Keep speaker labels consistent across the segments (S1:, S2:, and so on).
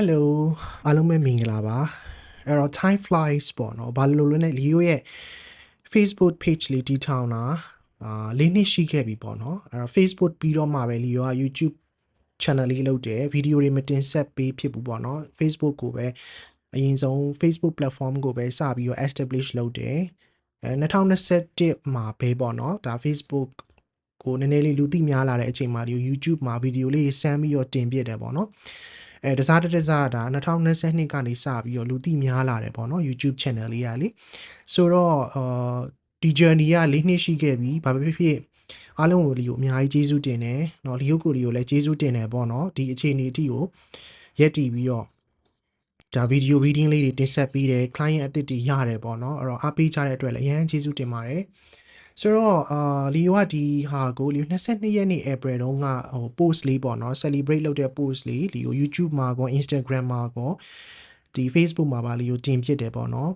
S1: Hello အားလုံးပဲမင်္ဂလာပါအဲ့တော့ time flies ပေါ့နော်ဘာလို့လဲနဲ့လီယိုရဲ့ Facebook page လေးတည်ထောင်တာအာလေးနှစ်ရှိခဲ့ပြီပေါ့နော်အဲ့တော့ Facebook ပြီးတော့မှပဲလီယိုက YouTube channel လေးလုပ်တယ်ဗီဒီယိုတွေမတင်ဆက်ပေးဖြစ်ဘူးပေါ့နော် Facebook ကိုပဲအရင်ဆုံး Facebook platform ကိုပဲစပြီးတော့ establish လုပ်တယ်အဲ2021မှာပဲပေါ့နော်ဒါ Facebook ကိုနည်းနည်းလေးလူသိများလာတဲ့အချိန်မှာဒီ YouTube မှာဗီဒီယိုလေးဆမ်းပြီးတော့တင်ပြတယ်ပေါ့နော် အဲတစားတစ်တစားဒါ2022ကနေစပြီးတော့လူသိများလာတယ်ပေါ့နော် YouTube channel လေးကလေဆိုတော့အာဒီ journey က၄နှစ်ရှိခဲ့ပြီဘာပဲဖြစ်ဖြစ်အားလုံးကိုလီကိုအများကြီးကျေးဇူးတင်တယ်เนาะလီယုတ်ကိုလီကိုလည်းကျေးဇူးတင်တယ်ပေါ့နော်ဒီအခြေအနေအထိကိုရက်တည်ပြီးတော့ဒါဗီဒီယို reading လေးတွေတင်ဆက်ပြီးတယ် client အသစ်တွေရတယ်ပေါ့နော်အဲ့တော့အားပေးကြတဲ့အတွက်လည်းအရင်ကျေးဇူးတင်ပါတယ် ဆိုတော့အာလီယိုကဒီဟာကိုလီယို22ရက်နေ့ April တုန်းကဟို post လေးပေါ့နော် celebrate လုပ်တဲ့ post လေးလီယို YouTube မှာကော Instagram မှာကောဒီ Facebook မှာပါလီယိုတင်ဖြစ်တယ်ပေါ့နော်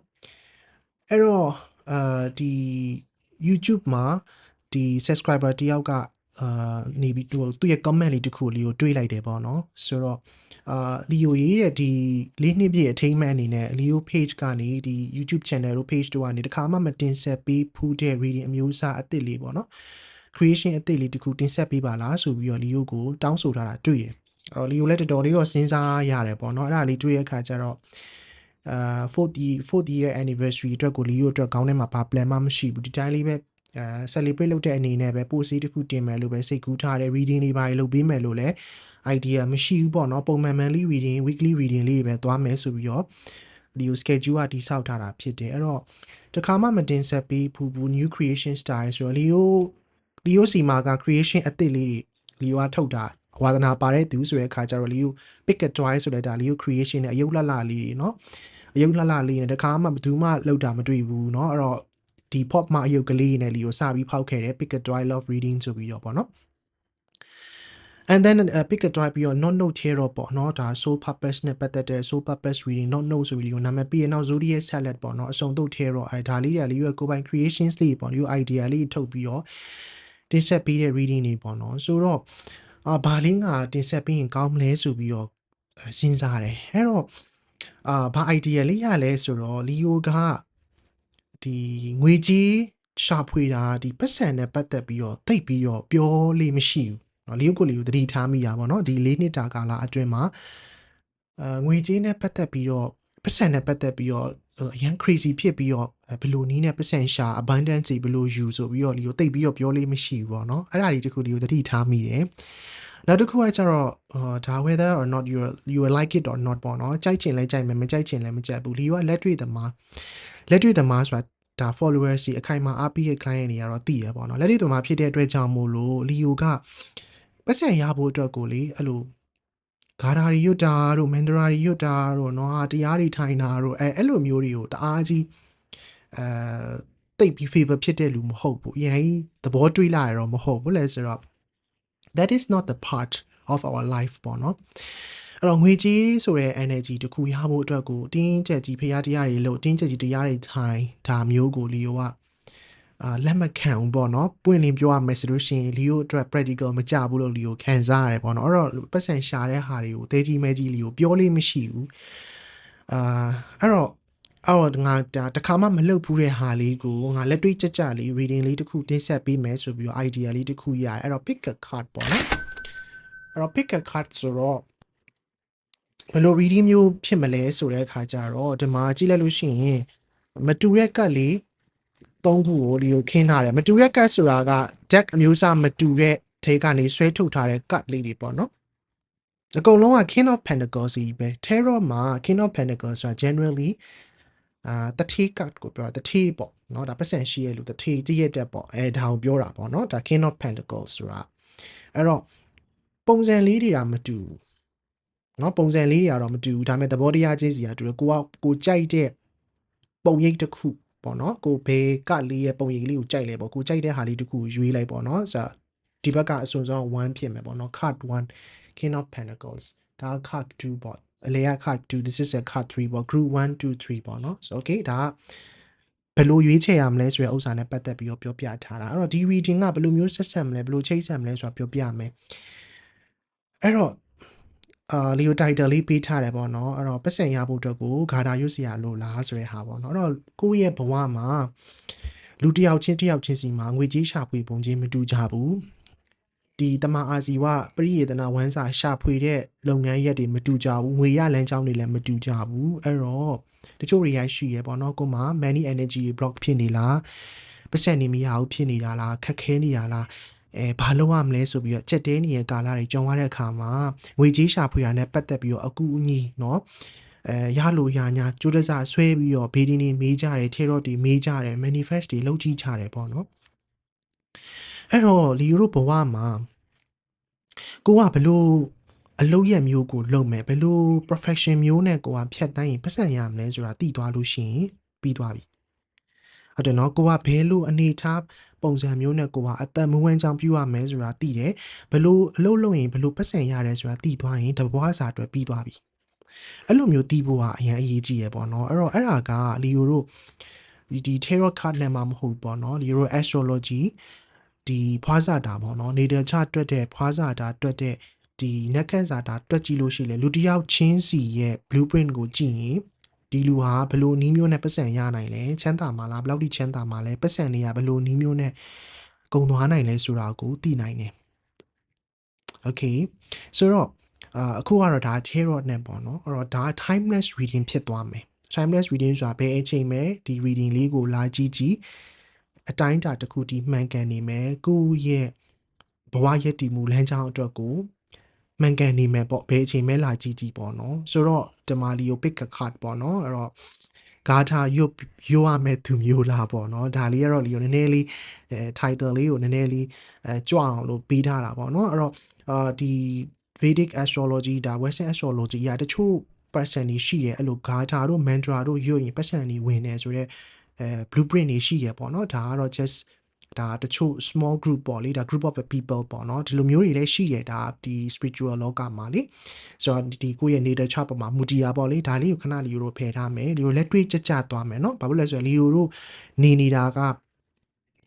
S1: အဲ့တော့အာဒီ YouTube မှာဒီ subscriber တယောက်က အာနေပြီးသူသူ့ရဲ့ comment လေးတစ်ခုလေးကိုတွေးလိုက်တယ်ပေါ့နော်ဆိုတော့အာလီယိုရေးတဲ့ဒီလေးနှစ်ပြည့်အထိမ်းအမှတ်အနေနဲ့လီယို page ကနေဒီ YouTube channel တို့ page တို့ကနေတခါမှမတင်ဆက်ပေးဖူးတဲ့ reading အမျိုးအစားအသစ်လေးပေါ့နော် creation အသစ်လေးတစ်ခုတင်ဆက်ပေးပါလားဆိုပြီးတော့လီယိုကိုတောင်းဆိုထားတာတွေ့တယ်အဲ့တော့လီယိုလည်းတော်တော်လေးတော့စဉ်းစားရတယ်ပေါ့နော်အဲ့ဒါလေးတွေ့ရတဲ့အခါကျတော့အာ40 40 year anniversary အတွက်ကိုလီယိုအတွက်ခေါင်းထဲမှာဘာ plan မှမရှိဘူးဒီတိုင်းလေးပဲ အဲ celebrate လုပ်တဲ့အနေနဲ့ပဲ post လေးတစ်ခုတင်မယ်လို့ပဲစိတ်ကူးထားတယ် reading လေးပါလုပ်ပေးမယ်လို့လည်း idea မရှိဘူးပေါ့နော်ပုံမှန် monthly reading weekly reading လေးပဲသွားမယ်ဆိုပြီးတော့ဒီ schedule ကတိဆောက်ထားတာဖြစ်တယ်အဲ့တော့တခါမှမတင်ဆက်ပြီးဖူဖူ new creation style ဆိုတော့လီယိုလီယိုစီမာက creation အသစ်လေးတွေလီယိုကထုတ်တာဝါသနာပါတဲ့သူဆိုတဲ့အခါကျတော့လီယို pick a toy ဆိုတဲ့ဒါလီယို creation နဲ့အယုတ်လှလှလေးတွေเนาะအယုတ်လှလှလေးနဲ့တခါမှဘယ်သူမှလောက်တာမတွေ့ဘူးเนาะအဲ့တော့ ဒီ pop မှာအယုတ်ကလေးနဲ့လီကိုစပြီးဖောက်ခဲ့တယ် picket toil of reading ဆိုပြီးတော့ပေါ့နော် and then uh, pick a drive ပြီးတော့ not note ထဲတော့ပေါ့နော်ဒါ so purpose နဲ့ပတ်သက်တဲ့ so purpose reading not note ဆိုပြီးတော့နာမည်ပြီးရင်တော့ zodiac salad ပေါ့နော်အစုံတုတ်ထဲတော့အဲဒါလေးတွေလေးရကိုပိုင် creations လေးပေါ့နော် idea လေးထုတ်ပြီးတော့တင်ဆက်ပေးတဲ့ reading တွေပေါ့နော်ဆိုတော့အာဘာလင်းကတင်ဆက်ပြီးရင်ကောင်းမလဲဆိုပြီးတော့စဉ်းစားတယ်အဲ့တော့အာဘာ idea လေးရလဲဆိုတော့ Leo က ဒီငွေကြီးရှာဖွေတာဒီပတ်စံနဲ့ပတ်သက်ပြီးတော့တိတ်ပြီးတော့ပြောလေးမရှိဘူးနော်လီယိုကိုလီယိုသတိထားမိရပါတော့ဒီ၄နှစ်တာကာလအတွင်းမှာအဲငွေကြေးနဲ့ပတ်သက်ပြီးတော့ပတ်စံနဲ့ပတ်သက်ပြီးတော့အရန် crazy ဖြစ်ပြီးတော့ဘယ်လိုနည်းနဲ့ပတ်စံရှာ abundance ကြီးဘယ်လိုယူဆိုပြီးတော့လီယိုတိတ်ပြီးတော့ပြောလေးမရှိဘူးပေါ့နော်အဲ့ဒါကြီးတခုလီယိုသတိထားမိတယ်နောက်တစ်ခုကကျတော့အာဒါ whether or not you you like it or not ပေါ့နော်ကြိုက်ချင်လဲကြိုက်မယ်မကြိုက်ချင်လဲမကြိုက်ဘူးလီယိုကလက်တွေ့သမား လက်တွေ့သမားဆိုတာဒါ follower စီအခိုင်အမာအားပေးတဲ့ client တွေကတော့သိရပေါ့နော်လက်တွေ့သမားဖြစ်တဲ့အတွက်ကြောင့်မို့လို့ Leo ကပတ်စံရဖို့အတွက်ကိုလေအဲ့လိုဂါရာရီယွတ်တာတို့မန်ဒရာရီယွတ်တာတို့နော်ဟာတရားတွေထိုင်တာတို့အဲအဲ့လိုမျိုးတွေကိုတအားကြီးအဲတိတ်ပြီး favor ဖြစ်တဲ့လူမဟုတ်ဘူးအရင်သဘောတွေးလာရတော့မဟုတ်ဘူးလဲဆိုတော့ that is not the part of our life ပေါ့နော် အဲ့တော့ငွေကြီးဆိုတဲ့ energy တခုရဖို့အတွက်ကိုတင်းကျပ်ကြီးဖရားတရားတွေလို့တင်းကျပ်ကြီးတရားတွေထိုင်ဒါမျိုးကိုလီယိုကအာလက်မခံဘူးပေါ့နော်ပွင့်လင်းပြောရမယ်ဆိုလို့ရှိရင်လီယိုအတွက် practical မကြဘူးလို့လီယိုခံစားရတယ်ပေါ့နော်အဲ့တော့ပတ်စံရှာတဲ့ဟာတွေကိုသေးကြီးမဲကြီးလီယိုပြောလို့မရှိဘူးအာအဲ့တော့အော်ငါဒါတခါမှမလုပ်ဘူးတဲ့ဟာလေးကိုငါလက်တွေ့ကြကြလေး reading လေးတစ်ခုတင်ဆက်ပေးမယ်ဆိုပြီးတော့ idea လေးတစ်ခုရတယ်အဲ့တော့ pick a card ပေါ့နော်အဲ့တော့ pick a card ဆိုတော့ ဘယ်လို reading မျိုးဖြစ်မလဲဆိုတဲ့အခါကျတော့ဒီမှာကြည့်လိုက်လို့ရှိရင်မတူတဲ့ကတ်လေးသုံးခုကိုဒီကိုခင်းထားတယ်မတူတဲ့ကတ်ဆိုတာက deck အမျိုးအစားမတူတဲ့ထဲကနေဆွဲထုတ်ထားတဲ့ကတ်လေးတွေပေါ့နော်အကုန်လုံးက King of Pentacles ကြီးပဲ Tarot မှာ King of Pentacles ဆိုတာ generally အာတတိကတ်ကိုပြောတာတတိပေါ့เนาะဒါပတ်စံရှိရဲ့လူတတိကြည့်ရတဲ့ပေါ့အဲဒါကိုပြောတာပေါ့เนาะဒါ King of Pentacles ဆိုတာအဲ့တော့ပုံစံလေးတွေကမတူဘူး နော်ပုံစံလေးတွေကတော့မတူဘူးဒါပေမဲ့သဘောတရားချင်းစီကတူတယ်ကိုကကိုကြိုက်တဲ့ပုံရိပ်တစ်ခုပေါ့နော်ကိုဘေကလေးရဲ့ပုံရိပ်လေးကိုကြိုက်လဲပေါ့ကိုကြိုက်တဲ့ဟာလေးတစ်ခုကိုရွေးလိုက်ပေါ့နော်ဆိုတော့ဒီဘက်ကအစွန်ဆုံး1ဖြစ်မယ်ပေါ့နော် card 1 king of pentacles ဒါ card 2ပေါ့အလဲက card 2 this is a card 3ပေါ့ group 1 2 3ပေါ့နော် so okay ဒါဘယ်လိုရွေးချယ်ရမလဲဆိုတဲ့ဥစ္စာနဲ့ပတ်သက်ပြီးတော့ပြောပြထားတာအဲ့တော့ဒီ reading ကဘယ်လိုမျိုးဆက်ဆက်မလဲဘယ်လိုချိတ်ဆက်မလဲဆိုတာပြောပြမယ်အဲ့တော့ အာလီယိုတိုင်တယ်လေးပေးထားတယ်ပေါ့နော်အဲ့တော့ပတ်စံရဖို့အတွက်ကိုဂါတာရွတ်စရာလို့လားဆိုတဲ့ဟာပေါ့နော်အဲ့တော့ကိုယ့်ရဲ့ဘဝမှာလူတစ်ယောက်ချင်းတစ်ယောက်ချင်းစီမှာငွေကြေးရှာဖွေပုံချင်းမတူကြဘူးဒီတမအာစီဝပရိယေတနာဝမ်းစာရှာဖွေတဲ့လုပ်ငန်းရက်တွေမတူကြဘူးငွေရလမ်းကြောင်းတွေလည်းမတူကြဘူးအဲ့တော့တချို့တွေရရှိရပေါ့နော်ကိုယ်မှာ money energy block ဖြစ်နေလားပတ်စံနေမရဘူးဖြစ်နေတာလားခက်ခဲနေတာလား အဲဘာလုပ်ရမလဲဆိုပြီးတော့ချက်တဲနေတဲ့ကာလတွေကြုံရတဲ့အခါမှာငွေကြေးရှာဖွေရတဲ့ပတ်သက်ပြီးတော့အကူအညီเนาะအဲရလို့ရညာကျိုးတစားဆွဲပြီးတော့ဘေးဒီနေမေးကြတယ်ထေရော့တွေမေးကြတယ် manifest တွေလုပ်ကြည့်ကြတယ်ပေါ့နော်အဲ့တော့လီယိုတို့ဘဝမှာကိုကဘလို့အလုပ်ရက်မျိုးကိုလုပ်မယ်ဘလို့ profession မျိုးနဲ့ကိုကဖြတ်တန်းရင်ပတ်စံရမလဲဆိုတာသိသွားလို့ရှိရင်ပြီးသွားပြီဟုတ်တယ်နော်ကိုကဘဲလို့အနေထား ပုံစံမျိုးနဲ့ကိုကအသက်မွေးဝမ်းကြောင်းပြုရမယ်ဆိုတာသိတယ်ဘလို့အလုပ်လုပ်ရင်ဘလို့ပတ်စံရတယ်ဆိုတာသိသွားရင်တဘွားစာအတွက်ပြီးသွားပြီအဲ့လိုမျိုးသိဖို့ကအရင်အရေးကြီးရပေါ့နော်အဲ့တော့အဲ့ဒါကလီယိုတို့ဒီဒီ tarot card လည်းမမဟုတ်ပေါ့နော်လီယိုတို့ astrology ဒီဖွားစာတာပေါ့နော်နေတဲ့ချတွက်တဲ့ဖွားစာတာတွက်တဲ့ဒီနက်ခတ်စာတာတွက်ကြည့်လို့ရှိလေလူတစ်ယောက်ချင်းစီရဲ့ blueprint ကိုကြည့်ရင် ဒီလူဟာဘလို့နီးမျိုးနဲ့ပတ်စံရနိုင်လဲချမ်းသာမှာလားဘယ်လောက်ထိချမ်းသာမှာလဲပတ်စံတွေကဘလို့နီးမျိုးနဲ့ဂုံသွားနိုင်လဲဆိုတာကိုသိနိုင်တယ် Okay ဆိုတော့အာအခုကတော့ဒါ tarot နဲ့ပေါ့နော်အဲ့တော့ဒါ timeless reading ဖြစ်သွားမယ် timeless reading ဆိုတာဘယ်အချိန်ပဲဒီ reading လေးကိုလာကြည့်ကြည့်အတိုင်းအတာတစ်ခုတည်းမှန်ကန်နေမယ်ကိုယ့်ရဲ့ဘဝရည်တည်မှုလမ်းကြောင်းအတွက်ကို မှန်ကန်နေမယ်ပေါ့ဘယ်အချိန်မဲလာကြည့်ကြည့်ပေါ့နော်ဆိုတော့ဒီမာလီကို pick a card ပေါ့နော်အဲ့တော့ဂါထာရွတ်ရွတ်ရမယ်သူမျိုးလားပေါ့နော်ဒါလေးကတော့လီကိုနည်းနည်းလေးအဲ title လေးကိုနည်းနည်းလေးအဲကြွအောင်လို့ပေးထားတာပေါ့နော်အဲ့တော့အာဒီ Vedic astrology ဒါ Western astrology ရတချို့ person တွေရှိတယ်အဲ့လိုဂါထာတို့ mantra တို့ရွတ်ရင် person တွေဝင်နေဆိုတော့အဲ blueprint တွေရှိရပေါ့နော်ဒါကတော့ just ဒါတချို့ small group ပေါ့လေဒါ group of people ပေါ့နော်ဒီလိုမျိုးတွေလည်းရှိတယ်ဒါဒီ spiritual လောကမှာလေဆိုတော့ဒီကိုယ့်ရဲ့ nature chart ပေါ်မှာမူတည်ရပေါ့လေဒါလေးကိုခဏလီယိုတို့ဖယ်ထားမယ်လီယိုလက်တွေ့ကြကြသွားမယ်နော်ဘာလို့လဲဆိုတော့လီယိုတို့နေနေတာက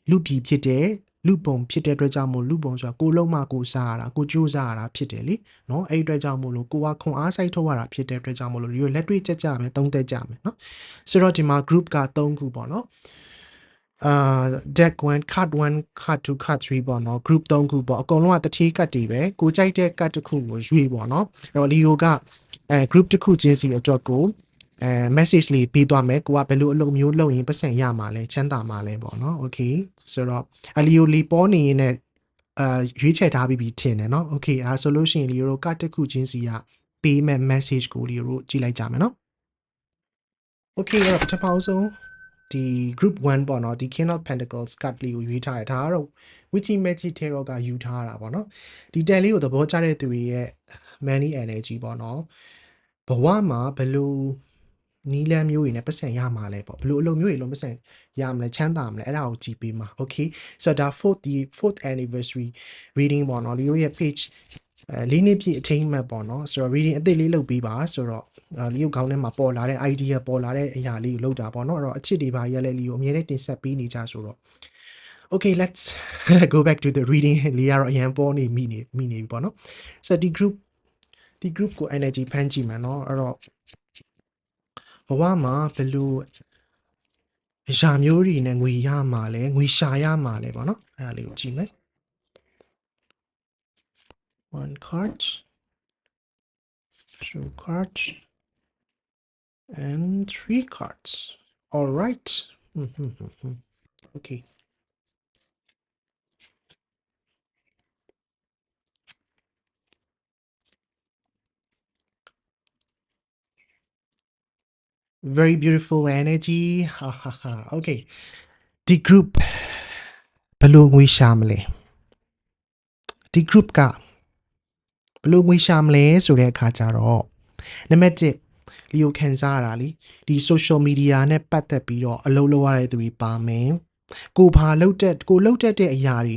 S1: လူပြည်ဖြစ်တယ်လူပုံဖြစ်တဲ့အတွက်ကြောင့်မို့လူပုံဆိုတာကိုလုံးမကိုစားရတာကိုကြိုးစားရတာဖြစ်တယ်လေနော်အဲ့ဒီအတွက်ကြောင့်မို့လို့ကိုကခွန်အားစိုက်ထုတ်ရတာဖြစ်တဲ့အတွက်ကြောင့်မို့လို့ဒီလိုလက်တွေ့ကြကြမယ်သုံးသက်ကြမယ်နော်ဆိုတော့ဒီမှာ group က3ခုပေါ့နော် အာ deck 1 card 1 card 2 card 3ပေါ့နော် group 3ခုပေါ့အကုန်လုံးကတတိကတ်တွေပဲကိုကြိုက်တဲ့ကတ်တစ်ခုကိုရွေးပေါ့နော်အဲ့တော့လီယိုကအဲ group တစ်ခုချင်းစီအတွက်ကိုအဲ message လေးပေးသွားမယ်ကိုကဘယ်လိုအလုပ်မျိုးလုပ်ရင်ပတ်စံရမှာလဲချမ်းသာမှာလဲပေါ့နော် okay ဆိုတော့အလီယိုလီပေါ်နေရင်လည်းအာရွေးချယ်ထားပြီးပြီထင်တယ်နော် okay အဲဆိုလို့ရှိရင်လီယိုကတစ်ခုချင်းစီကပေးမဲ့ message ကိုလီယိုကြည့်လိုက်ကြမယ်နော် okay အဲ့တော့ပထမဆုံး ဒီ group 1ပေါ့နော်ဒီ King of Pentacles card လေးကိုရွေးထားရဒါကတော့ Witchy Magic Tarot ကယူထားတာပေါ့နော်ဒီတန်လေးကိုသဘောကျတဲ့သူတွေရဲ့ money energy ပေါ့နော်ဘဝမှာဘယ်လိုနီးလန်းမျိုးတွေနဲ့ပတ်စံရမှာလဲပေါ့ဘယ်လိုအလုပ်မျိုးတွေလုံးပတ်စံရမလဲချမ်းသာမလဲအဲ့ဒါကိုကြည့်ပေးမှာ okay ဆိုတော့ဒါ fourth ဒီ fourth anniversary reading ပေါ့နော်ဒီလိုရဲ့ page အဲလေးနှစ်ပြည့်အထိမ်းအမှတ်ပေါ့နော်ဆိုတော့ reading အသစ်လေးလုပ်ပြီးပါဆိုတော့လီယိုခေါင်းထဲမှာပေါ်လာတဲ့ idea ပေါ်လာတဲ့အရာလေးကိုလုပ်တာပေါ့နော်အဲ့တော့အချစ်တွေပါရလဲလီယိုအမြဲတမ်းတင်ဆက်ပေးနေကြဆိုတော့ okay let's go back to the reading လေးရတော့အရန်ပေါ်နေမိနေမိနေပြီပေါ့နော်ဆိုတော့ဒီ group ဒီ group ကို energy ဖန်ကြည့်မှာနော်အဲ့တော့ဘဝမှာဘယ်လိုအရာမျိုးတွေနဲ့ငွေရမှာလဲငွေရှာရမှာလဲပေါ့နော်အဲ့ဒါလေးကိုကြည့်မယ် one card two cards and three cards all right okay very beautiful energy ha ha ha okay ဒီ group ဘယ်လိုငွေရှာမလဲဒီ group က ဘယ်လိုငွေရှာမလဲဆိုတဲ့အခါကျတော့နံပါတ်1လီယိုခံစားရတာလीဒီ social media နဲ့ပတ်သက်ပြီးတော့အလုပ်လုပ်ရတဲ့သူတွေပါမယ်ကိုဘာလုပ်တဲ့ကိုလုပ်တတ်တဲ့အရာတွေ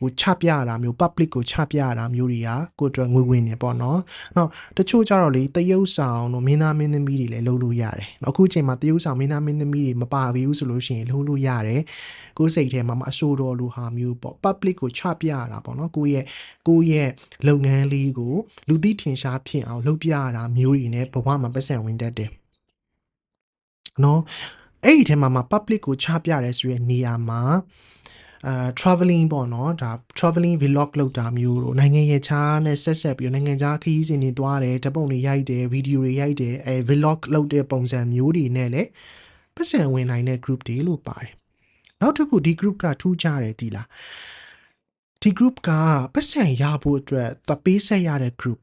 S1: ဟိုချပြရတာမျိုး public ကိုချပြရတာမျိုးတွေကကိုယ့်အတွက်ငွေဝင်နေပေါ့နော်။နောက်တချို့ကြတော့လေတရုပ်ဆောင်တို့မင်းသားမင်းသမီးတွေလည်းလုပ်လို့ရတယ်။အခုအချိန်မှာတရုပ်ဆောင်မင်းသားမင်းသမီးတွေမပါသေးဘူးဆိုလို့ရှိရင်လုပ်လို့ရတယ်။ကိုယ်စိတ်ထဲမှာမအဆိုးတော်လိုဟာမျိုးပေါ့ public ကိုချပြရတာပေါ့နော်။ကိုယ့်ရဲ့ကိုယ့်ရဲ့လုပ်ငန်းလေးကိုလူသိထင်ရှားဖြစ်အောင်လုပ်ပြရတာမျိုးတွေနဲ့ဘဝမှာပတ်စံဝင်တတ်တယ်။နော်အဲ့ဒီထဲမှာမှာ public ကိုချပြရဲဆိုတဲ့နေရာမှာ အာ traveling ပေါ့နော်ဒါ traveling vlog လုပ်တာမျိုးတို့နိုင်ငံရဲ့ခြားနဲ့ဆက်ဆက်ပြီးတော့နိုင်ငံခြားခရီးစဉ်တွေသွားတယ်ဓာတ်ပုံတွေရိုက်တယ်ဗီဒီယိုတွေရိုက်တယ်အဲ vlog လုပ်တဲ့ပုံစံမျိုးတွေနဲ့လည်းပတ်စံဝင်နိုင်တဲ့ group တွေလို့ပါတယ်နောက်တစ်ခုဒီ group ကထူးခြားတယ်ဒီလားဒီ group ကပတ်စံရဖို့အတွက်တပေးဆက်ရတဲ့ group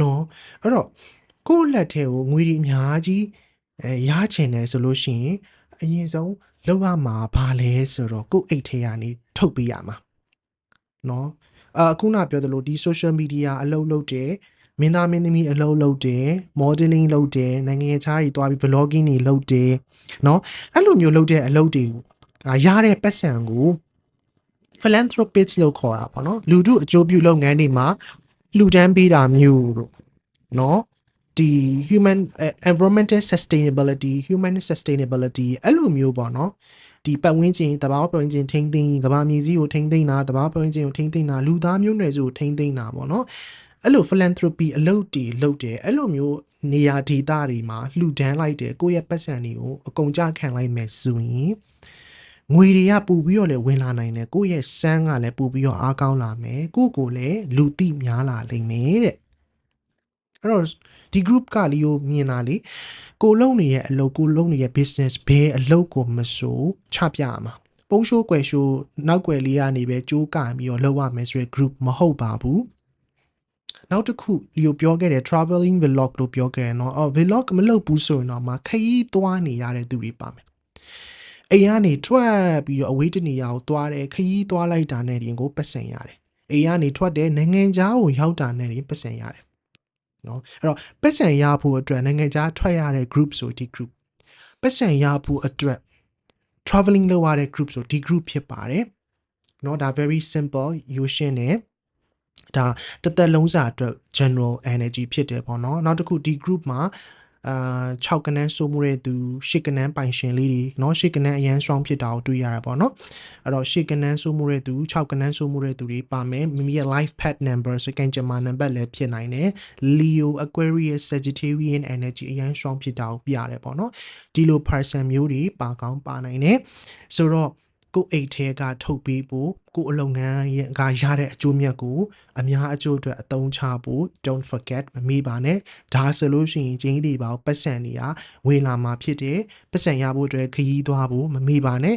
S1: နော်အဲ့တော့ကိုယ့်လက်ထဲကိုငွေတွေအများကြီးအဲရချင်တယ်ဆိုလို့ရှိရင်အရင်ဆုံး လောက်ရမှာဘာလဲဆိုတော့ကိုယ့်အိတ်ထဲကနေထုတ်ပေးရမှာနော်အခုနပြောသလိုဒီ social media အလုပ်လုပ်တယ်မင်းသားမင်းသမီးအလုပ်လုပ်တယ် modeling လုပ်တယ်နိုင်ငံခြားကြီးတွားပြီး vlogging တွေလုပ်တယ်နော်အဲ့လိုမျိုးလုပ်တဲ့အလုပ်တွေကိုရတဲ့ပတ်စံကို philanthropist လို့ခေါ်တာပေါ့နော်လူထုအကျိုးပြုလုပ်ငန်းတွေမှာလှူဒန်းပေးတာမျိုးတို့နော် ဒီ human uh, environmental sustainability human sustainability အဲ့လိုမျိုးပေါ့နော်ဒီပတ်ဝန်းကျင်တဘာဝပတ်ဝန်းကျင်ထိန်းသိမ်းကမ္ဘာမြေကြီးကိုထိန်းသိမ်းတာတဘာဝပတ်ဝန်းကျင်ကိုထိန်းသိမ်းတာလူသားမျိုးနွယ်စုကိုထိန်းသိမ်းတာပေါ့နော်အဲ့လို philanthropy အလုပ်တွေလုပ်တယ်အဲ့လိုမျိုးနေရာဒေသတွေမှာလှူဒန်းလိုက်တယ်ကိုယ့်ရဲ့ပတ်စံတွေကိုအကုန်ကြခံလိုက်မယ်ဆိုရင်ငွေတွေကပူပြီးတော့လည်းဝင်လာနိုင်တယ်ကိုယ့်ရဲ့စမ်းကလည်းပူပြီးတော့အားကောင်းလာမယ်ကိုယ့်ကိုယ်လည်းလူသိများလာလိမ့်မယ်တဲ့ အဲ့တော့ဒီ group ကလီကိုမြင်လာလေကိုလုံနေရဲ့အလုပ်ကိုလုံနေတဲ့ business ဘယ်အလုပ်ကိုမဆိုချပြရမှာပုံရှိုးကွယ်ရှိုးနောက်ွယ်လေးကနေပဲကြိုးကန်ပြီးတော့လုပ်ရမယ်ဆိုရယ် group မဟုတ်ပါဘူးနောက်တစ်ခုလီကိုပြောခဲ့တဲ့ traveling vlog လို့ပြောခဲ့တယ်เนาะအော် vlog မလုပ်ဘူးဆိုရင်တော့မှခရီးသွားနေရတဲ့သူတွေပါမယ်အိမ်ကနေထွက်ပြီးတော့အဝေးတနေရာကိုသွားတယ်ခရီးသွားလိုက်တာနဲ့တင်ကိုပတ်စံရတယ်အိမ်ကနေထွက်တယ်နိုင်ငံခြားကိုရောက်တာနဲ့တင်ပတ်စံရတယ် နော်အဲ့တော့ပတ်စံရဖို့အတွက်နိုင်ငံခြားထွက်ရတဲ့ group ဆိုဒီ group ပတ်စံရဖို့အတွက် traveling လုပ်ရတဲ့ group ဆိုဒီ group ဖြစ်ပါတယ်เนาะဒါ very simple ယူရှင်းတယ်ဒါတစ်သက်လုံးစာအတွက် general energy ဖြစ်တယ်ပေါ့နော်နောက်တစ်ခုဒီ group မှာ အာ6ကနန်းစိုးမှုတဲ့သူ10ကနန်းပိုင်ရှင်လေးတွေเนาะ10ကနန်းအရန် strong ဖြစ်တာကိုတွေ့ရတာပေါ့နော်အဲ့တော့10ကနန်းစိုးမှုတဲ့သူ6ကနန်းစိုးမှုတဲ့သူတွေပါမယ်မိမိရဲ့ life path number စကန်ဂျမာနံပါတ်လည်းဖြစ်နိုင်တယ် Leo Aquarius Sagittarian energy အရန် strong ဖြစ်တာကိုပြရတယ်ပေါ့နော်ဒီလို person မျိုးတွေပါကောင်းပါနိုင်တယ်ဆိုတော့ ကိုအိတ်ထဲကထုတ်ပေးဖို့ကိုအလုပ်ငန်းရဲ့ကရတဲ့အကျိုးမြတ်ကိုအများအကျိုးအတွက်အသုံးချဖို့ don't forget မမေ့ပါနဲ့ဒါဆိုလို့ရှိရင်ချင်းဒီပါပတ်စံနေရဝေလာမှာဖြစ်တယ်ပတ်စံရဖို့အတွက်ခရီးသွားဖို့မမေ့ပါနဲ့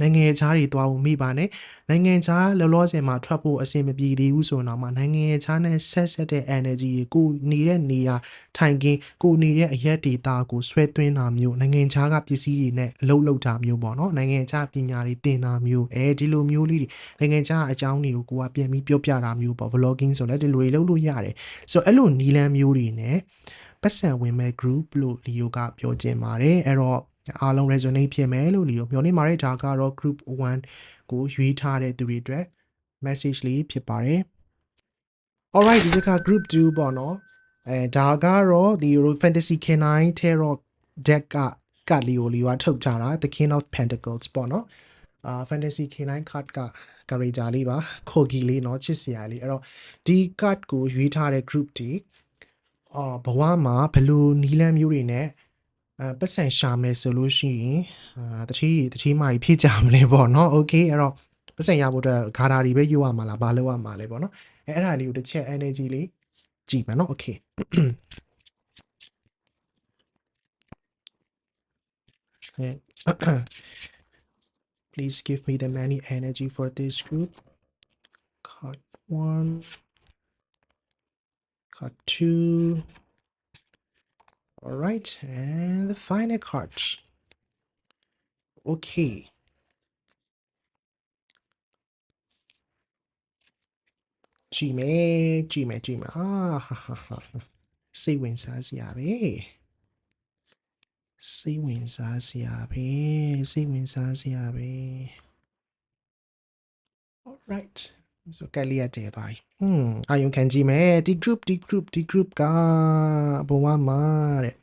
S1: နိုင်ငံခြားတွေသွားဖို့မိပါနဲ့နိုင်ငံခြားလောလောဆယ်မှာထွက်ဖို့အဆင်မပြေသေးဘူးဆိုတော့မှနိုင်ငံခြားနဲ့ဆက်ဆက်တဲ့ energy ကိုနေတဲ့နေရာထိုင်ခင်းကိုနေတဲ့အရက်ဒေတာကိုဆွဲသွင်းတာမျိုးနိုင်ငံခြားကပစ္စည်းတွေနဲ့အလုပ်လုပ်တာမျိုးပေါ့နော်နိုင်ငံခြားပညာတွေသင်တာမျိုးအဲဒီလိုမျိုးလေးတွေနိုင်ငံခြားအကြောင်းတွေကိုကိုကပြန်ပြီးပြောပြတာမျိုးပေါ့ vlogging ဆိုလည်းဒီလိုတွေလုပ်လို့ရတယ်ဆိုတော့အဲ့လိုနီလန်းမျိုးတွေနဲ့ပတ်စံဝင်မဲ့ group လို့လီယိုကပြောခြင်းပါတယ်အဲ့တော့ အားလုံး resonate ဖြစ်မယ်လို့လီကိုမျှော်လင့်ပါတယ်ဒါကတော့ group 1ကိုရွေးထားတဲ့သူတွေအတွက် message လေးဖြစ်ပါတယ် alright ဒီက group 2ပေါ့နော်အဲဒါကတော့ဒီ fantasy k9 tarot deck ကကတ်လီယိုလီဝါထုတ်ထားတာ the king of pentacles ပေါ့နော်အာ fantasy k9 card က character လေးပါခေါ်ဂီလေးเนาะချစ်စရာလေးအဲ့တော့ဒီ card ကိုရွေးထားတဲ့ group တီအော်ဘဝမှာဘယ်လိုနီလန်းမျိုးတွေနဲ့ အဲပတ်စံရှာမယ်ဆိုလို့ရှိရင်အာတတိတတိမာကြီးဖြစ်ကြမလဲပေါ့เนาะโอเคအဲ့တော့ပတ်စံရဖို့အတွက်ဂါတာတွေပဲယူရမှာလားဘာလုပ်ရမှာလဲပေါ့เนาะအဲအဲ့ဒါလေးကိုတစ်ချက် energy လေးကြည့်မယ်เนาะโอเค And please give me the many energy for this group. Cut one, cut two. All right, and the final card. Okay. G မဲကြည့်မယ်ကြည့်မယ်အာဟာဟာဟာဟာစိတ်ဝင်စားစရာပဲစိတ်ဝင်စားစရာပဲစိတ်ဝင်စားစရာပဲ right ဆိုကလေးရတဲ့သွားပြီဟွန်းအာယုံခံကြည့်မယ်ဒီ group ဒီ group ဒီ group ကဘဝမှာတဲ့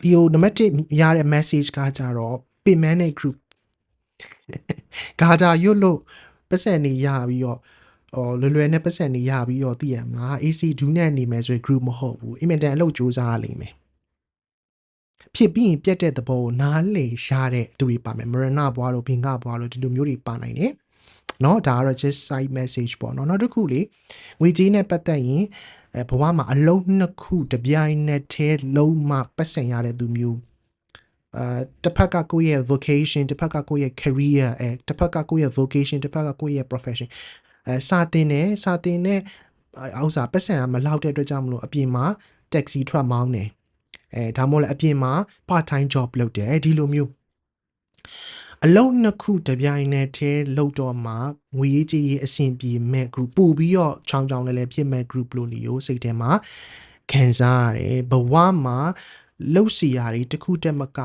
S1: ဒီဟိုနံပါတ်1ရတဲ့ message ကကြတော့ပင်မတဲ့ group ဂါဂျာရွတ်လို့ပတ်စံနေရပြီးတော့အော်လွယ်လွယ်နဲ့ပတ်စံနေရပြီးတော့သိရမလား AC ဒူးနဲ့နေမယ်ဆိုရင် group မဟုတ်ဘူးအင်မတန်အလုပ်စူးစမ်းရလိမ့်မယ် ဖြစ်ပြီးရင်ပြတ်တဲ့သဘောကိုနားလေရတဲ့သူတွေပါမယ်မရဏဘွားတို့ဘင်္ဂဘွားတို့ဒီလိုမျိုးတွေပါနိုင်တယ်เนาะဒါကတော့ just side message ပေါ့เนาะနောက်တစ်ခုလေငွေကြေးနဲ့ပတ်သက်ရင်အဲဘဝမှာအလုံးနှစ်ခုတပြိုင်နက်တည်းလုံးမပတ်စံရတဲ့သူမျိုးအာတစ်ဖက်ကကိုယ့်ရဲ့ vocation တစ်ဖက်ကကိုယ့်ရဲ့ career အဲတစ်ဖက်ကကိုယ့်ရဲ့ vocation တစ်ဖက်ကကိုယ့်ရဲ့ profession အဲစာတင်တယ်စာတင်တဲ့ဥစ္စာပတ်စံကမလောက်တဲ့အတွက်ကြောင့်မလို့အပြင်မှာ taxi ထွက်မောင်းတယ် အဲဒါမှမဟုတ်လည်းအပြင်မှာ part time job လုပ်တယ်ဒီလိုမျိုးအလုံးနှစ်ခုတပြိုင်နက်တည်းလောက်တော့မှငွေရေးကြေးရေးအဆင်ပြေမဲ့ group ပို့ပြီးတော့ချောင်းချောင်းလဲလဲဖြစ်မဲ့ group လို့လီကိုစိတ်ထဲမှာခံစားရတယ်ဘဝမှာလှုပ်စီရာတွေတစ်ခုတက်မက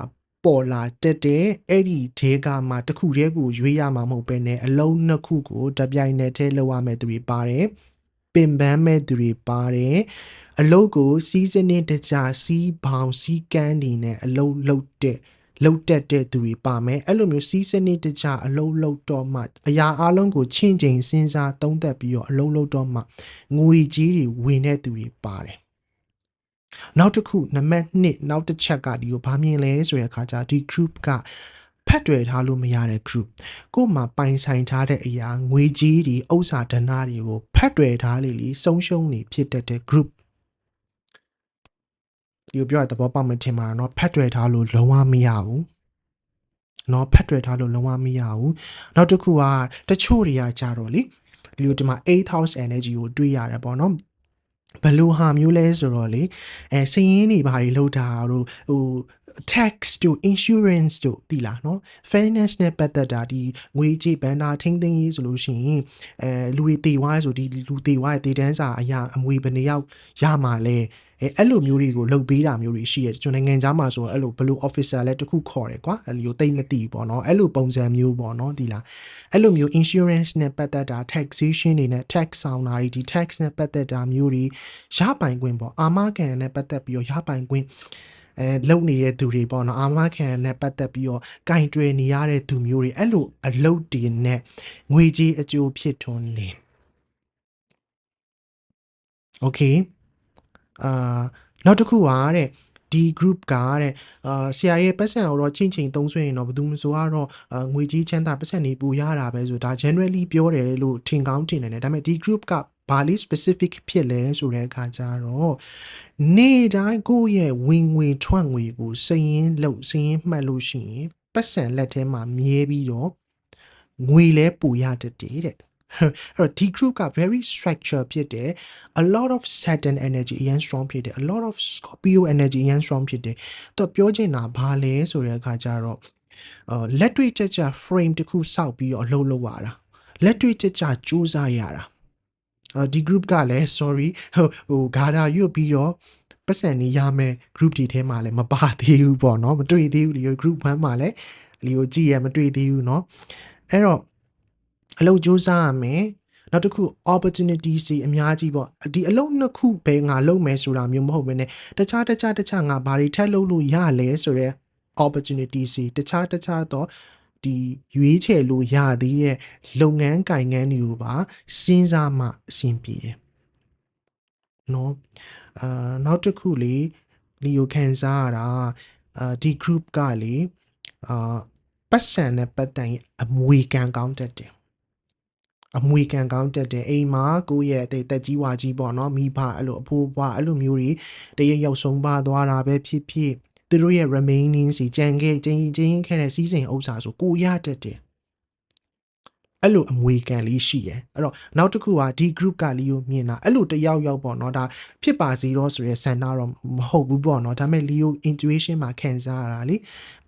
S1: ပေါ်လာတက်တဲ့အဲ့ဒီဒေကမှာတစ်ခုတည်းကိုရွေးရမှာမဟုတ်ပဲねအလုံးနှစ်ခုကိုတပြိုင်နက်တည်းလောက်ရမယ်သူတွေပါတယ်ပင်ပန်းမဲ့သူတွေပါတယ် အလုတ်ကိုစီးစနစ်တကျစီးဘောင်စီးကန်းနေနဲ့အလုတ်လုတ်တဲ့လုတ်တက်တဲ့သူတွေပါမယ်အဲ့လိုမျိုးစီးစနစ်တကျအလုတ်လုတ်တော့မှအရာအလုံးကိုချင့်ချိန်စဉ်းစားသုံးသပ်ပြီးတော့အလုတ်လုတ်တော့မှငွေကြီးတွေဝင်တဲ့သူတွေပါတယ်နောက်တစ်ခုနံပါတ်1နောက်တစ်ချက်ကဒီကိုဘာမြင်လဲဆိုတဲ့အခါကျဒီ group ကဖတ်တွေ့ထားလို့မရတဲ့ group ကို့မှာပိုင်ဆိုင်ထားတဲ့အရာငွေကြီးတွေဥစ္စာဒဏတွေကိုဖတ်တွေ့ထားလေလေဆုံးရှုံးနေဖြစ်တတ်တဲ့ group ဒီကိုပြောရတဲ့သဘောပေါက်မှထင်ပါတော့เนาะဖတ်တွေ့ထားလို့လုံးဝမရဘူးเนาะဖတ်တွေ့ထားလို့လုံးဝမရဘူးနောက်တစ်ခုကတချို့တွေကကြတော့လေဒီလိုဒီမှာ8 house energy ကိုတွေးရတယ်ပေါ့เนาะဘယ်လိုဟာမျိုးလဲဆိုတော့လေအဲစည်ရင်းတွေဘာတွေလောက်တာတို့ဟို tax တို့ insurance တို့တိလားเนาะ fairness နဲ့ပတ်သက်တာဒီငွေကြေးဘဏ္ဍာထိန်းသိမ်းရေးဆိုလို့ရှိရင်အဲလူတွေတည်ဝါးဆိုဒီလူတည်ဝါးရဲ့တည်တန်းစာအရာအမွေဘယ်နှယောက်ရမှာလဲ အဲအဲ့လိုမျိုးတွေကိုလုပ်ပေးတာမျိုးတွေရှိရတယ်ကျွန်တော်နိုင်ငံသားမှာဆိုအဲ့လိုဘလို့ officer လဲတခုခေါ်တယ်ကွာအဲ့လိုတိတ်မသိဘူးပေါ့နော်အဲ့လိုပုံစံမျိုးပေါ့နော်ဒီလားအဲ့လိုမျိုး insurance နဲ့ပတ်သက်တာ taxation တွေနဲ့ tax ဆောင်တာတွေဒီ tax နဲ့ပတ်သက်တာမျိုးတွေရပိုင်ခွင့်ပေါ့အာမခံနဲ့ပတ်သက်ပြီးတော့ရပိုင်ခွင့်အဲလုံနေတဲ့သူတွေပေါ့နော်အာမခံနဲ့ပတ်သက်ပြီးတော့ကင်တွယ်နေရတဲ့သူမျိုးတွေအဲ့လိုအလုတ်တင်နဲ့ငွေကြေးအကျိုးဖြစ်ထွန်းနေ okay အာနောက်တစ်ခုပါတဲ့ဒီ group ကတဲ့အာဆရာရဲ့ပတ်စံကိုတော့ချင်းချင်းသုံးဆွဲရင်တော့ဘယ်သူမှဆိုတော့အာငွေကြီးချမ်းသာပတ်စံနေပူရတာပဲဆိုဒါ generally ပြောတယ်လို့ထင်ကောင်းထင်တယ်ဒါပေမဲ့ဒီ group ကဘာလေး specific ဖြစ်လဲဆိုတဲ့အခါကျတော့နေတိုင်းကိုယ့်ရဲ့ဝင်ငွေထွက်ငွေကိုစည်ရင်းလို့စည်ရင်းမှတ်လို့ရှိရင်ပတ်စံလက်ထဲမှာမြဲပြီးတော့ငွေလဲပူရတတ်တယ်တဲ့ အဲ့တော့ဒီ group က very structure ဖြစ်တယ် a lot of Saturn energy အရင် strong ဖြစ်တယ် a lot of Scorpio energy အရင် strong ဖြစ်တယ်တော့ပြောချင်တာဘာလဲဆိုတဲ့အခါကျတော့အော်လက်တွေ့ချက်ချ frame တစ်ခုစောက်ပြီးတော့အလုပ်လုပ်ရတာလက်တွေ့ချက်ချစူးစမ်းရတာအော်ဒီ group ကလည်း sorry ဟိုဟိုဂါဒါရွတ်ပြီးတော့ပတ်စံနေရမယ် group ဒီထဲမှာလည်းမပါသေးဘူးပေါ့နော်မတွေ့သေးဘူးလီ group 1မှာလည်းလီကိုကြည့်ရမတွေ့သေးဘူးเนาะအဲ့တော့ အလုပ်စူးစမ်းရမယ်နောက်တစ်ခု opportunity စီအများကြီးပေါ့ဒီအလုံးနှစ်ခုပဲငါလုပ်မယ်ဆိုတာမျိုးမဟုတ်ဘဲねတခြားတခြားတခြားငါဘာတွေထပ်လုပ်လို့ရလဲဆိုတော့ opportunity စီတခြားတခြားတော့ဒီရွေးချယ်လို့ရသေးတဲ့လုပ်ငန်းကင်ငန်းတွေကိုပါစဉ်းစားမှအဆင်ပြေတယ်နော်အာနောက်တစ်ခုလေလီယိုခံစားရတာအာဒီ group ကလေအာပတ်စံနဲ့ပတ်သက်ရင်အမွေကံကောင်းတတ်တယ် အမွေကံကောင်းတက်တယ်အိမ်မှာကိုယ့်ရဲ့တက်ကြီးဝါကြီးပေါ့နော်မိဘအဲ့လိုအဖိုးဘွားအဲ့လိုမျိုးတွေတရရောက်ဆုံးပါသွားတာပဲဖြစ်ဖြစ်သူတို့ရဲ့ remaining စီကြံခဲ့ချင်းချင်းခဲ့တဲ့စီးစိမ်ဥစ္စာဆိုကိုရတတ်တယ်အဲ့လိုအမွေကံလေးရှိရယ်အဲ့တော့နောက်တစ်ခုကဒီ group ကလီယိုမြင်တာအဲ့လိုတယောက်ယောက်ပေါ့နော်ဒါဖြစ်ပါစီတော့ဆိုရဲဆန္ဒတော့မဟုတ်ဘူးပေါ့နော်ဒါပေမဲ့လီယို intuition မှာခံစားရတာလေ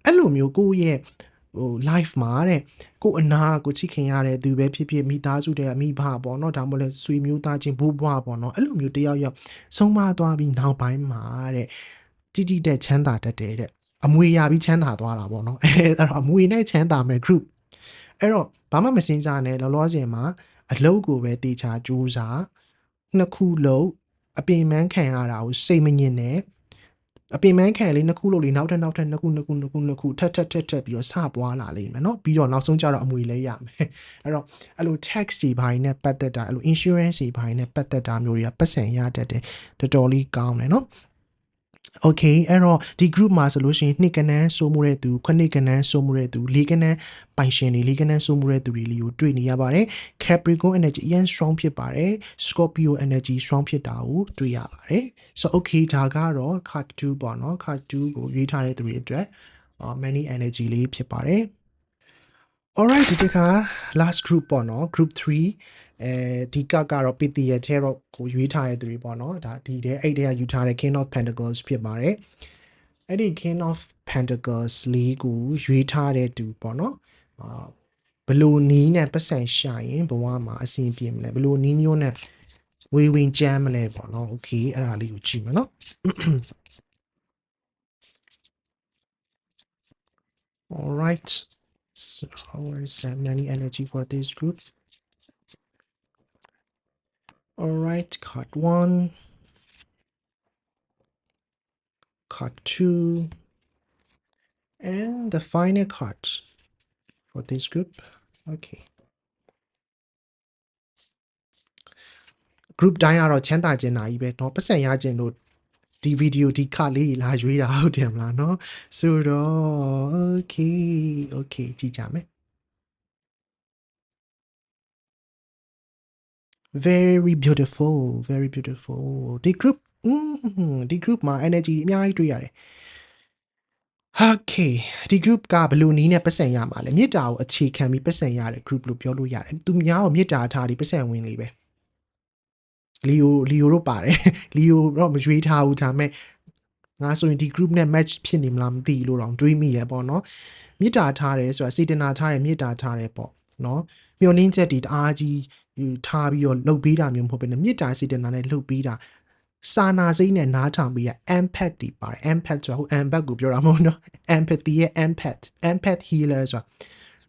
S1: အဲ့လိုမျိုးကိုယ့်ရဲ့ ဟို live မှာတဲ့ကိုအနာကိုချစ်ခင်ရတဲ့သူပဲဖြစ်ဖြစ်မိသားစုတဲ့အမိဘပေါ့နော်ဒါမှမဟုတ်လဲဆွေမျိုးသားချင်းဘိုးဘွားပေါ့နော်အဲ့လိုမျိုးတယောက်ယောက်ဆုံးမသွားပြီးနောက်ပိုင်းမှာတဲ့တိတိတဲ့ချမ်းသာတတ်တယ်တဲ့အမွေရပြီးချမ်းသာသွားတာပေါ့နော်အဲအဲ့တော့အမွေနဲ့ချမ်းသာမဲ့ group အဲ့တော့ဘာမှမစင်စားနဲ့လောလောဆယ်မှာအလုပ်ကိုပဲတေချာကြိုးစားနှစ်ခုလုံးအပင်ပန်းခံရတာကိုစိတ်မညစ်နဲ့ အပင်ပန်းခံလေးနှစ်ခုလုံးလေးနောက်ထပ်နောက်ထပ်နှစ်ခုနှစ်ခုနှစ်ခုနှစ်ခုထပ်ထပ်ထပ်ထပ်ပြီးတော့စပွားလာလိမ့်မယ်เนาะပြီးတော့နောက်ဆုံးကျတော့အမွေလဲရမယ်အဲ့တော့အဲ့လို tax တွေဘိုင်းနဲ့ပတ်သက်တာအဲ့လို insurance တွေဘိုင်းနဲ့ပတ်သက်တာမျိုးတွေကပတ်စံရတတ်တယ်တော်တော်လေးကောင်းတယ်เนาะ Okay အဲ့တော့ဒီ group မှာဆိုလို့ရှိရင်နှစ်ကနန်းစိုးမှုတဲ့သူခုနှစ်ကနန်းစိုးမှုတဲ့သူလေးကနန်းပိုင်ရှင်တွေလေးကနန်းစိုးမှုတဲ့သူတွေလေးကိုတွေ့နေရပါတယ် Capricorn energy အရင် strong ဖြစ်ပါတယ် Scorpio energy strong ဖြစ်တာကိုတွေ့ရပါတယ် so okay ဒါကတော့ card 2ပေါ့နော် card 2ကိုရွေးထားတဲ့သူတွေအတွက်အာ many energy လေးဖြစ်ပါတယ် alright ဒီတစ်ခါ last group ပေါ့နော် group 3 အဲဒီကကတော့ပီတီရဲ့ tarot ကိုရွေးထားတဲ့သူတွေပေါ့နော်ဒါဒီတဲ့အဲ့တဲ့ကယူထားတဲ့ king of pentacles ဖြစ်ပါတယ်အဲ့ဒီ king of pentacles လေးကိုရွေးထားတဲ့သူပေါ့နော်အာဘလို့နီးနဲ့ပတ်စံရှာရင်ဘဝမှာအဆင်ပြေမလဲဘလို့နီးမျိုးနဲ့ဝေဝင်ကြမ်းမလဲပေါ့နော် okay အဲ့ဒါလေးကိုကြည့်မယ်နော် All right. So is that many energy for this group? All right, card one, card two, and the final card for this group. Okay. group တိုင်းကတော့ချမ်းသာခြင်းနာကြီးပဲเนาะပတ်စံရခြင်းတို့ဒီဗီဒီယိုဒီခလေးလာရွေးတာဟုတ်တယ်မလားเนาะဆိုတော့ okay okay ကြည့်ကြမယ် Very beautiful very beautiful ဒီ group อืมဒီ group မှာ energy အများကြီးတွေ့ရတယ် Okay ဒီ group ကဘယ်လိုနည်းနဲ့ပတ်စံရမှာလဲမေတ္တာကိုအခြေခံပြီးပတ်စံရတဲ့ group လို့ပြောလို့ရတယ်သူများကိုမေတ္တာထားပြီးပတ်စံဝင်လေးပဲလီယိုလီယိုတို့ပါတယ်လီယိုတော့မရွေးထားဘူးဒါပေမဲ့ငါဆိုရင်ဒီ group နဲ့ match ဖြစ်နေမလားမသိလို့တော့တွေးမိရပေါ့နော်မေတ္တာထားတယ်ဆိုတာစေတနာထားတယ်မေတ္တာထားတယ်ပေါ့နော်မျောလင်းချက်ဒီတအားကြီးယူ ထားပြီးတော့လှုပ်ပေးတာမျိုးမဟုတ်ဘဲနဲ့မေတ္တာစေတနာနဲ့လှုပ်ပေးတာစာနာစိတ်နဲ့နားထောင်ပြီးရ empath တီပါတယ် empath ဆိုတာဟို empath ကိုပြောတာမဟုတ်နော် empathy ရဲ့ empath empath healer ဆိုတာ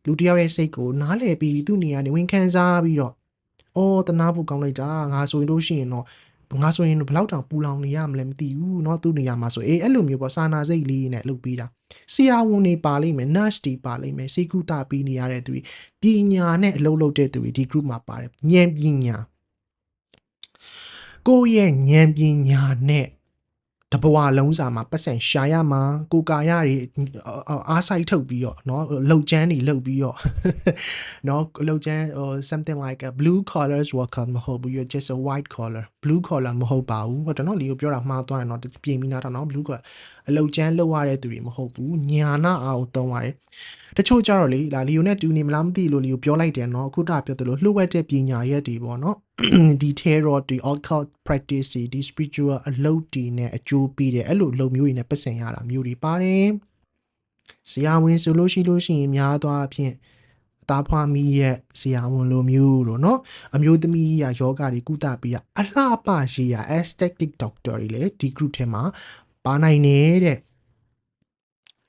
S1: လူတစ်ယောက်ရဲ့စိတ်ကိုနားလည်ပြီးသူ့နေရာနေဝင်ခံစားပြီးတော့အော်တနာဖို့ကောင်းလိုက်တာငါဆိုရင်လို့ရှိရင်တော့ငါဆိုရင်ဘယ်လောက်တောင်ပူလောင်နေရမလဲမသိဘူးเนาะသူ့နေရာမှာဆိုအေးအဲ့လိုမျိုးပေါ့စာနာစိတ်လေးနဲ့လုပ်ပေးတာ ဆရာဝန်တွေပါလိမ့်မယ် nurse တွေပါလိမ့်မယ်စေကူတာပေးနေရတဲ့သူတွေပညာနဲ့အလုပ်လုပ်တဲ့သူတွေဒီ group မှာပါတယ်ဉာဏ်ပညာကိုယ့်ရဲ့ဉာဏ်ပညာနဲ့တဘဝလုံးစာမှာပတ်စံရှာရမှာကိုကာရတွေအားဆိုင်ထုတ်ပြီးတော့เนาะလှုပ်ချမ်းတွေလှုပ်ပြီးတော့เนาะလှုပ်ချမ်း something like a blue collars worker မဟုတ်ဘူး you're just a white collar blue collar မဟုတ်ပါဘူးဟုတ်တယ်နော်လီကိုပြောတာမှားသွားရင်တော့ပြင်ပြီးနားထောင်တော့ blue collar အလုတ်ကျန်းလောက်ရတဲ့သူတွေမဟုတ်ဘူးညာနာအောင်သုံးရတယ်တချို့ကြတော့လေလာလီယိုနဲ့တူနေမလားမသိလို့လီယိုပြောလိုက်တယ်နော်အခုတပြောသလိုလှုပ်ဝက်တဲ့ပညာရက်တွေပေါ့နော်ဒီ terror ဒီ occult practice ဒီ spiritual အလုပ်တွေနဲ့အကျိုးပေးတယ်အဲ့လိုလုပ်မျိုးတွေနဲ့ပတ်စင်ရတာမျိုးတွေပါတယ်ဇာဝင်ဆိုလို့ရှိလို့ရှိရင်များသောအားဖြင့် သားဖွားမီးရဲ့ဆရာဝန်လိုမျိုးတို့เนาะအမျိုးသမီးရယောဂတွေကုသပေးရအလှပရှိရ aesthetic doctor တွေလည်းဒီ group ထဲမှာပါနိုင်နေတဲ့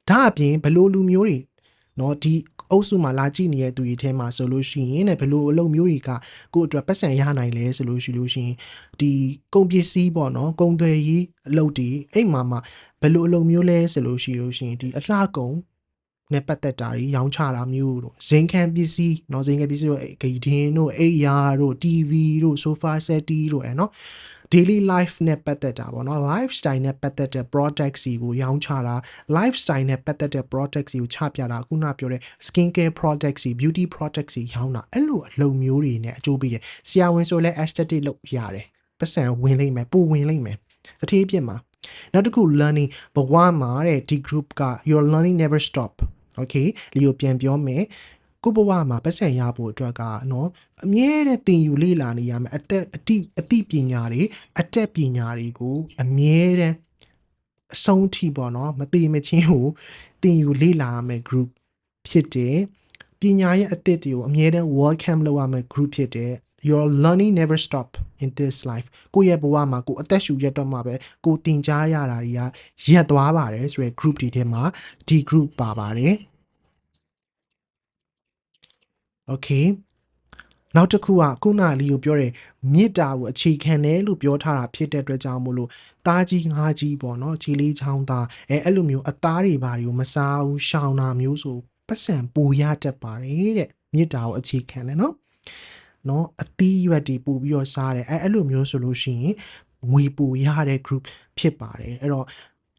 S1: ဒါအပြင်ဘလို့လူမျိုးတွေเนาะဒီအုပ်စုမှာလာကြည့်နေတဲ့သူတွေထဲမှာဆိုလို့ရှိရင်တဲ့ဘလို့အလုပ်မျိုးတွေကကိုယ့်အတွက်ပတ်စံရနိုင်လဲဆိုလို့ရှိလို့ရှိရင်ဒီကုန်ပစ္စည်းပေါ့နော်ကုန်သွယ်ရေးအလုပ်တွေအိမ်မှာမှာဘလို့အလုပ်မျိုးလဲဆိုလို့ရှိလို့ရှိရင်ဒီအလှကုန် နဲ့ပတ်သက်တာကြီးရောင်းချတာမျိုးတို့ဇင်ခံပစ္စည်းเนาะဇင်ခံပစ္စည်းတို့ဂိဒင်းတို့အိယာတို့ TV တို့ sofa set တို့အဲเนาะ daily life နဲ့ပတ်သက်တာပေါ့နော် lifestyle နဲ့ပတ်သက်တဲ့ product စီကိုရောင်းချတာ lifestyle နဲ့ပတ်သက်တဲ့ product စီကိုချပြတာခုနပြောတဲ့ skin care product စီ beauty product စီရောင်းတာအဲ့လိုအလုံမျိုးတွေနဲ့အကျိုးပေးတယ်ဆရာဝန်ဆိုလဲ aesthetic လုပ်ရတယ်ပတ်စံဝင်လိမ့်မယ်ပူဝင်လိမ့်မယ်တတိယပြစ်မှာနောက်တစ်ခု learning ဘဝမှာတဲ့ဒီ group က your learning never stop okay လီကိုပြန်ပြောမယ်ကိုဘဝမှာပတ်စံရဖို့အတွက်ကနော်အမြဲတမ်းသင်ယူလေ့လာနေရမယ်အတက်အတိအတိပညာတွေအတက်ပညာတွေကိုအမြဲတမ်းအဆုံးထိပေါ့နော်မတိမချင်းကိုသင်ယူလေ့လာရမယ် group ဖြစ်တယ်ပညာရဲ့အသစ်တွေကိုအမြဲတမ်း welcome လုပ်ရမယ် group ဖြစ်တယ် your learning never stop in this life ကိုယ့်ရဲ့ဘဝမှာကိုယ်အသက်ရှူရက်တော့မှပဲကိုယ်တင်ကြားရတာတွေကရက်သွားပါတယ်ဆိုရယ် group တွေထဲမှာဒီ group ပါပါတယ် okay နောက်တစ်ခုကခုနလီကိုပြောတယ်မေတ္တာကိုအခြေခံတယ်လို့ပြောထားတာဖြစ်တဲ့အတွက်ကြောင့်မို့လို့တားကြီးငါးကြီးပေါ့နော်ခြေလေးချောင်းသားအဲအဲ့လိုမျိုးအသားတွေဘာတွေကိုမစားဘူးရှောင်တာမျိုးဆိုပတ်စံပူရတတ်ပါတယ်တဲ့မေတ္တာကိုအခြေခံတယ်နော် နော်အသီးရွက်တွေပူပြီးတော့စားတယ်အဲအဲ့လိုမျိုးဆိုလို့ရှိရင်ငွေပူရတဲ့ group ဖြစ်ပါတယ်အဲ့တော့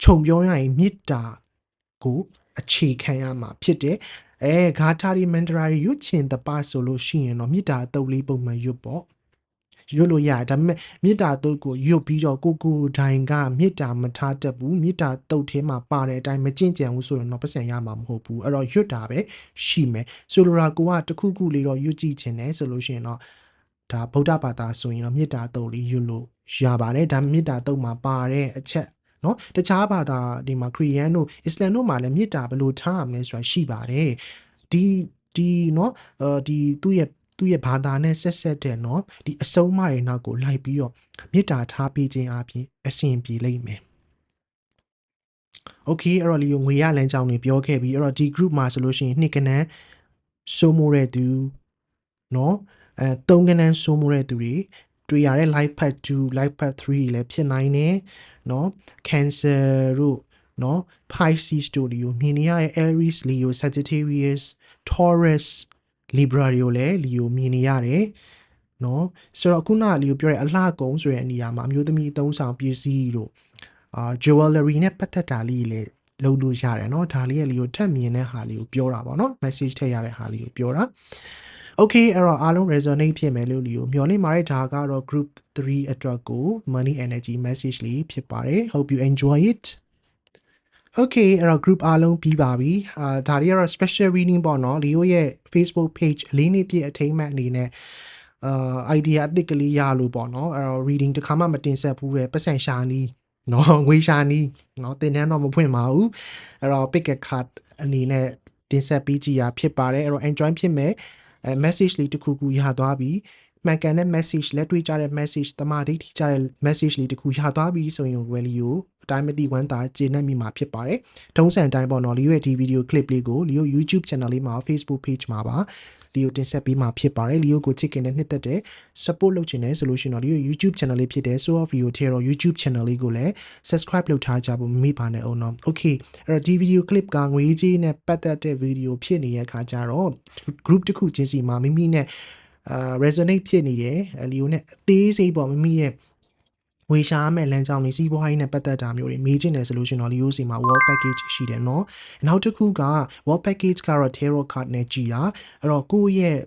S1: ခြုံပြောရရင်မေတ္တာကိုအခြေခံရမှာဖြစ်တယ်အဲဂါထာရီမန္တရာရီရွတ်ချင်တပါဆိုလို့ရှိရင်တော့မေတ္တာအတုပ်လေးပုံမှန်ရွတ်ပေါ့ ရွတ်လို့ရတယ်ဒါပေမဲ့မေတ္တာတုပ်ကိုရွတ်ပြီးတော့ကိုကိုဒိုင်ကမေတ္တာမထားတတ်ဘူးမေတ္တာတုပ်ထဲမှာပါတဲ့အတိုင်းမကြင့်ကြံဘူးဆိုရင်တော့ပတ်စံရမှာမဟုတ်ဘူးအဲ့တော့ရွတ်တာပဲရှိမယ်ဆိုလိုတာကိုကတစ်ခုခုလေးတော့ရွတ်ကြည့်ချင်တယ်ဆိုလို့ရှိရင်တော့ဒါဗုဒ္ဓဘာသာဆိုရင်တော့မေတ္တာတုပ်လေးရွတ်လို့ရပါတယ်ဒါမေတ္တာတုပ်မှာပါတဲ့အချက်နော်တခြားဘာသာဒီမှာခရီးယန်တို့အစ္စလမ်တို့မှာလည်းမေတ္တာဘယ်လိုထားရမလဲဆိုတာရှိပါတယ်ဒီဒီနော်အဲဒီသူ့ရဲ့ သူ့ရဲ့ဘာသာနဲ့ဆက်ဆက်တဲ့နော်ဒီအဆုံးအမတွေနောက်ကိုလိုက်ပြီးတော့မေတ္တာထားပေးခြင်းအပြင်အစဉ်ပြေလိမ့်မယ်โอเคအဲ့တော့လီကိုငွေရလမ်းကြောင်းတွေပြောခဲ့ပြီးအဲ့တော့ဒီ group မှာဆိုလို့ရှိရင်နှစ်ကနန်းစိုးမိုးတဲ့သူနော်အဲသုံးကနန်းစိုးမိုးတဲ့သူတွေတွေ့ရတဲ့ life path 2 life path 3လည်းဖြစ်နိုင်တယ်เนาะ cancer တို့เนาะ pisces တို့တွေကိုမြင်နေရတဲ့ aries leo sagittarius taurus libra တွေကိုလည်း leo မြင်နေရတယ်เนาะဆိုတော့ခုန leo ပြောတဲ့အလှကုံဆိုတဲ့နေရာမှာအမျိုးသမီးအသုံးဆောင်ပစ္စည်းတို့အာ jewelry နဲ့ပတ်သက်တာလေးလည်းလုပ်လို့ရတယ်เนาะဒါလေးရဲ့ leo ထက်မြင်တဲ့ဟာလေးကိုပြောတာပေါ့เนาะ message ထည့်ရတဲ့ဟာလေးကိုပြောတာ Okay အဲ့တော့အားလုံး resonate ဖြစ်မယ်လို့လီကိုမျှော်လင့်ပါတယ်ဒါကတော့ group 3အတွက်ကို money energy message လေးဖြစ်ပါတယ် hope you enjoy it Okay အဲ့တော့ group အားလုံးပြီးပါပြီအာဒါတွေကတော့ special reading ပေါ့နော်လီယိုရဲ့ Facebook page အလေးနှစ်ပြည့်အထိမ်းအမှတ်အနေနဲ့အာ idea အသစ်ကလေးရလို့ပေါ့နော်အဲ့တော့ reading တစ်ခါမှမတင်ဆက်ဘူးတဲ့ပတ်စံရှာနီးနော်ငွေရှာနီးနော်တင်တန်းတော့မဖွင့်ပါဘူးအဲ့တော့ pick a card အနေနဲ့တင်ဆက်ပေးကြည့်ရဖြစ်ပါတယ်အဲ့တော့ enjoy ဖြစ်မယ်အဲ message လေးတစ်ခုခုရသွားပြီ မှန်ကန်တဲ့ message လက်တွေ့ကြတဲ့ message တမာဒိဋ္ဌိကြတဲ့ message လေးတစ်ခုရသွားပြီဆိုရင် well ကိုအတိုင်းမသိဝမ်းသာကျေနပ်မိမှာဖြစ်ပါတယ်။ထုံးစံအတိုင်းပေါ့နော်လီယိုရဲ့ဒီ video clip လေးကိုလီယို YouTube channel လေးမှာ Facebook page မှာပါလီယိုတင်ဆက်ပေးမှာဖြစ်ပါတယ်။လီယိုကိုချစ်ခင်တဲ့နှစ်သက်တဲ့ support လုပ်ချင်တဲ့ solution တော့လီယို YouTube channel လေးဖြစ်တဲ့ So of Video ထဲတော့ YouTube channel လေးကိုလည်း subscribe လုပ်ထားကြဖို့မမိပါနဲ့အောင်နော်။ Okay အဲ့တော့ဒီ video clip ကငွေကြေးနဲ့ပတ်သက်တဲ့ video ဖြစ်နေတဲ့အခါကျတော့ group တစ်ခုချင်းစီမှာမိမိနဲ့ အာ resonate ဖြစ်နေတယ်လီယိုနဲ့အသေးစိတ်ပေါ့မိမိရဲ့ဝေရှားမဲ့လမ်းကြောင်းလေးစီးပွားရေးနဲ့ပတ်သက်တာမျိုးတွေမေးချင်တယ်ဆိုလို့ရှိရင်တော့ Leo စီမှာ wall package ရှိတယ်เนาะနောက်တစ်ခုက wall package ကတော့ tarot card နဲ့ကြည်တာအဲ့တော့ကိုယ့်ရဲ့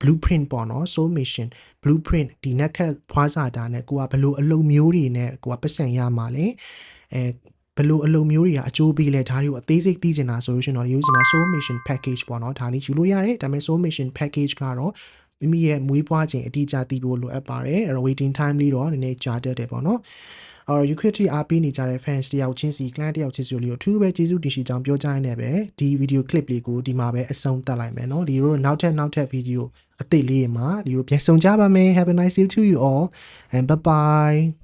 S1: blueprint ပေါ့နော် soul mission blueprint ဒီနက်ခတ်ဖွားစာတာနဲ့ကိုကဘလို့အလုံမျိုးတွေနဲ့ကိုကပတ်စံရမှာလဲအဲဘလို့အလုံမျိုးတွေကအကျိုးပေးလဲဒါတွေကိုအသေးစိတ်သိချင်တာဆိုလို့ရှိရင်တော့ Leo စီမှာ soul mission package ပေါ့နော်ဒါလေးယူလို့ရတယ်ဒါပေမဲ့ soul mission package ကတော့ မိမိရဲ့မွေးဖွားခြင်းအတိအကျသိဖို့လိုအပ်ပါတယ်အဲ့တော့ waiting time လေးတော့နည်းနည်းကြာတတ်တယ်ပေါ့နော်အော် Ucrity အားပေးနေကြတဲ့ fans တယောက်ချင်းစီ client တယောက်ချင်းစီလေးကိုအထူးပဲကျေးဇူးတင်ရှိကြောင်းပြောကြရင်းနဲ့ပဲဒီ video clip လေးကိုဒီမှာပဲအဆုံးသတ်လိုက်မယ်เนาะဒီလိုနောက်ထပ်နောက်ထပ် video အသစ်လေးတွေမှာဒီလိုပြန်ဆုံကြပါမယ် have a nice day to you all and bye bye